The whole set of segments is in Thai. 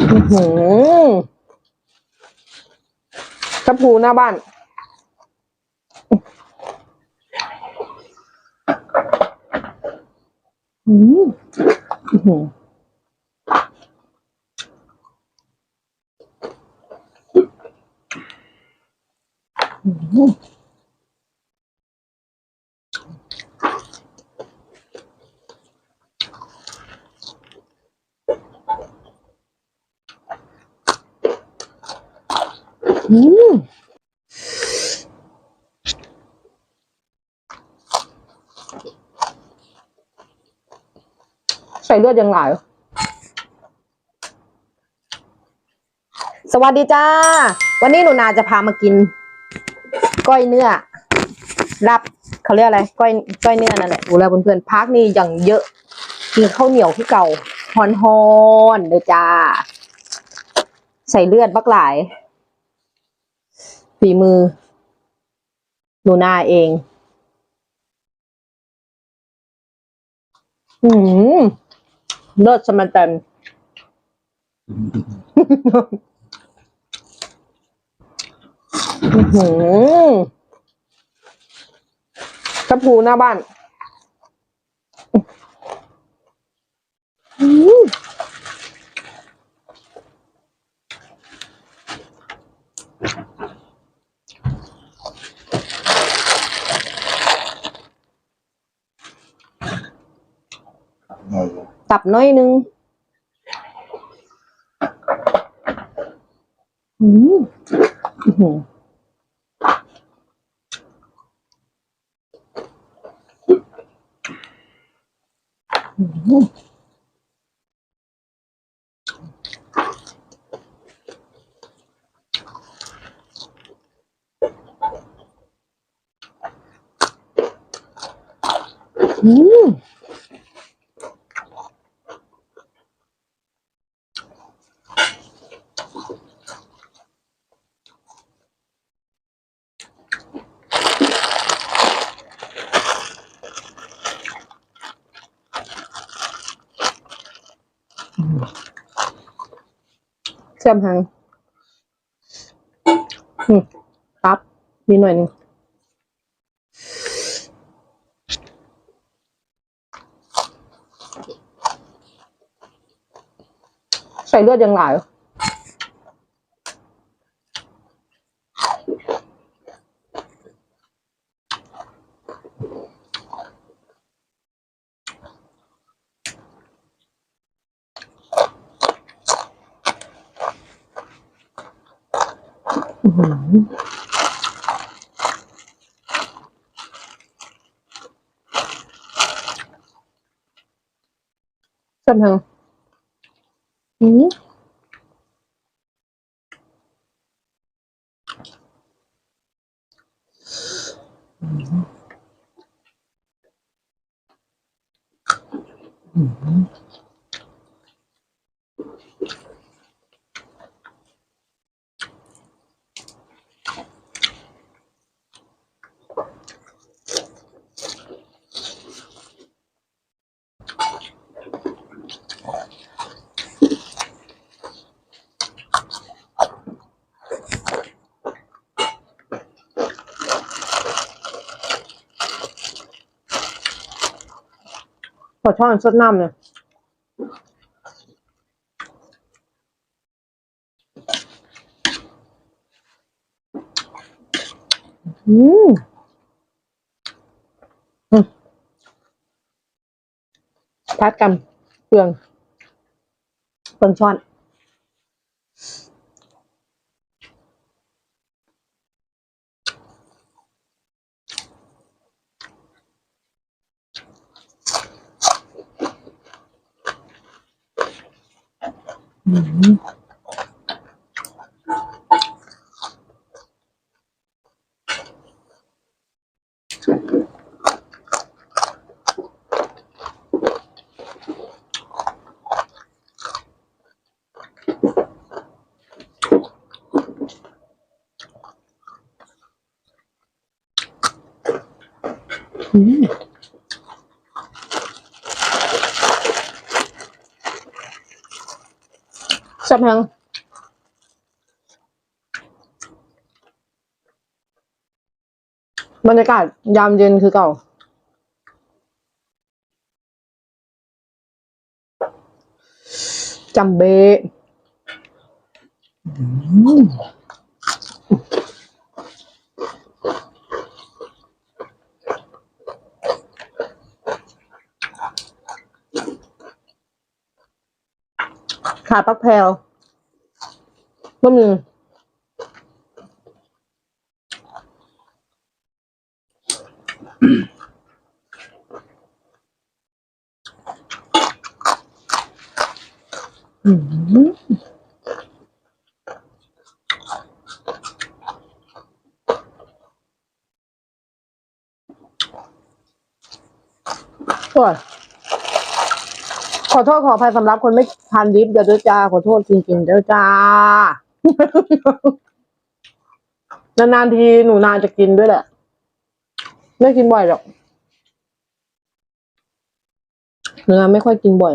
อือหือกระพูหน้าบ้านอืมอื้อหืออื้ ส่เลือดยังไงสวัสดีจ้า วันนี้หนูนาจะพามากิน ก้อยเนื้อ รับเขาเรียกอะไร ก้อยก้อยเนื้อนั่นแหละดูแลเพื่อนๆพักนี่อย่างเยอะกินข้าวเหนียวที่เก่าฮอนฮอนเลยจ้า ใส่เลือดบักหลายฝีมือ หนูนาเอง อืม เลิศสมันเตันอื้อหือกระพูหน้าบ้านอื้อ หน่อย ตั บน้อยนึงอืมอื้อหืออื้อหื ออืมเชื่อมทางปั๊บมีหน่อยหนึงใส่เลือดยังไงอื้อหือเชื่ อมทาง ขอช้อนสดน้ำเลยอืมอืมพัดกันเปลืองเปลืองช้อน อืมอืม จับแพงบรรยากาศยามเย็นคือเก่า จำเบ ขาปักแพลวก็มีอืมโอ้ย ขอโทษขออภัยสำหรับคนไม่ทานดิฟเดี๋ยวจ้าขอโทษจริงๆเดี๋ยวจ้านานๆทีหนูนาจะกินด้วยแหละ ไม่กินบ่อยหรอกเนื้อไม่ค่อยกินบ่อย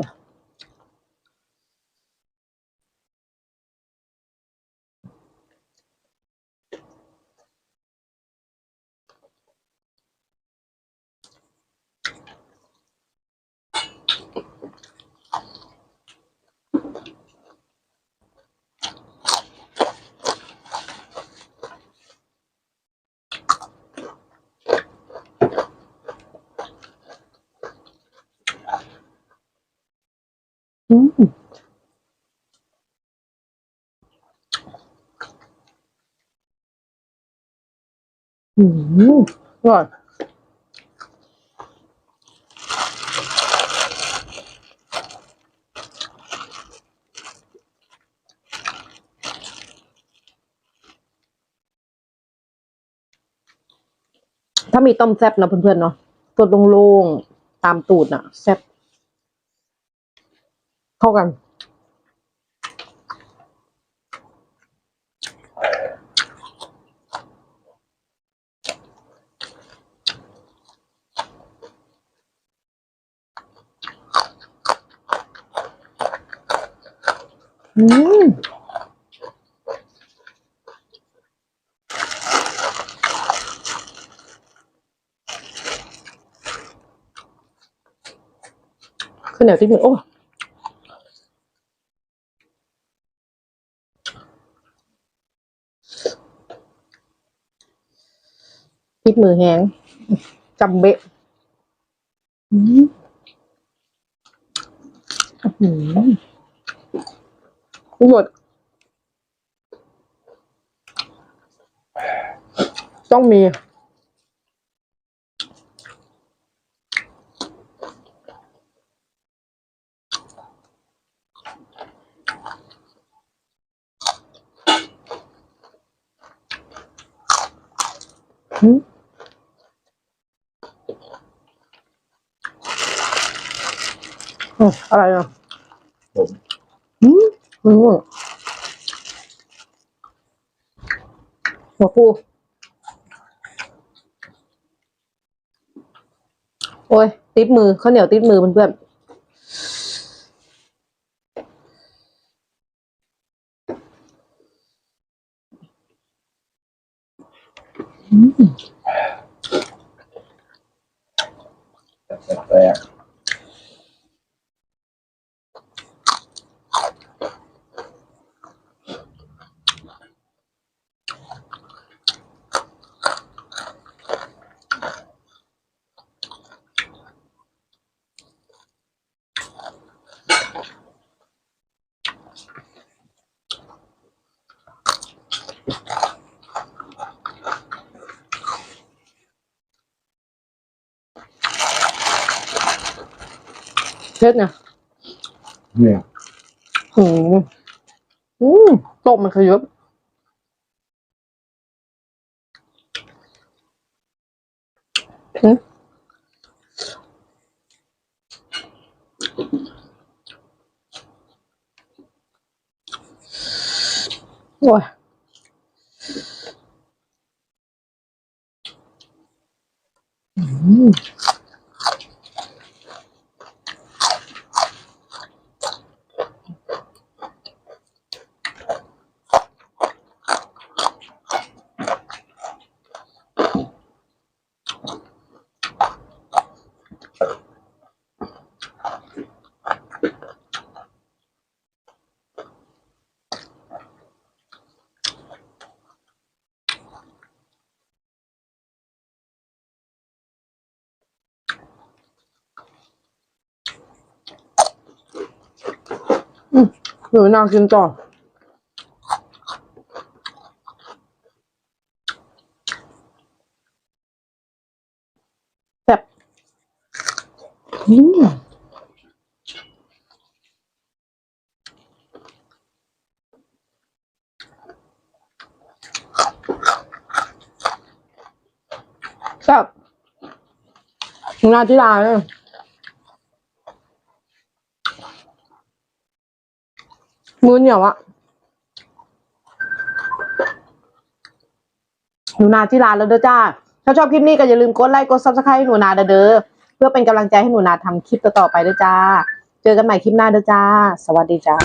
อืมอืมอร่อยถ้ามีต้มแซ่บนะเพื่อนๆเนาะตัวโล่งๆตามตูดน่ะ แซ่บ เข้ากัน อืมข้าวเหนียวที่มือโอ้ ติดมือแห้งจำเบะอืมอื้อหือหมดต้องมี อืมอะไรอะผมอืมอืมหัวปูโอ้ย ติดมือข้าวเหนียวติดมือเพื่อนๆอืมแปลก เช็ดเนี่ยเนี่ยอืมอืมตกมันขยับอืมโอ้ยอืม อืมหนูน่ากินต่อแบบอืม มแบบหนูนาที่ร้าเลยมือเหนียวอะหนูนาที่ร้านแล้วเด้อจ้า ถ้าชอบคลิปนี้ก็อย่าลืมกดไลค์ กดซับสไครต์ให้หนูนาเด้อ เพื่อเป็นกำลังใจให้หนูนาทำคลิปต่อๆไปเด้อจ้า เจอกันใหม่คลิปหน้าเด้อจ้า สวัสดีจ้า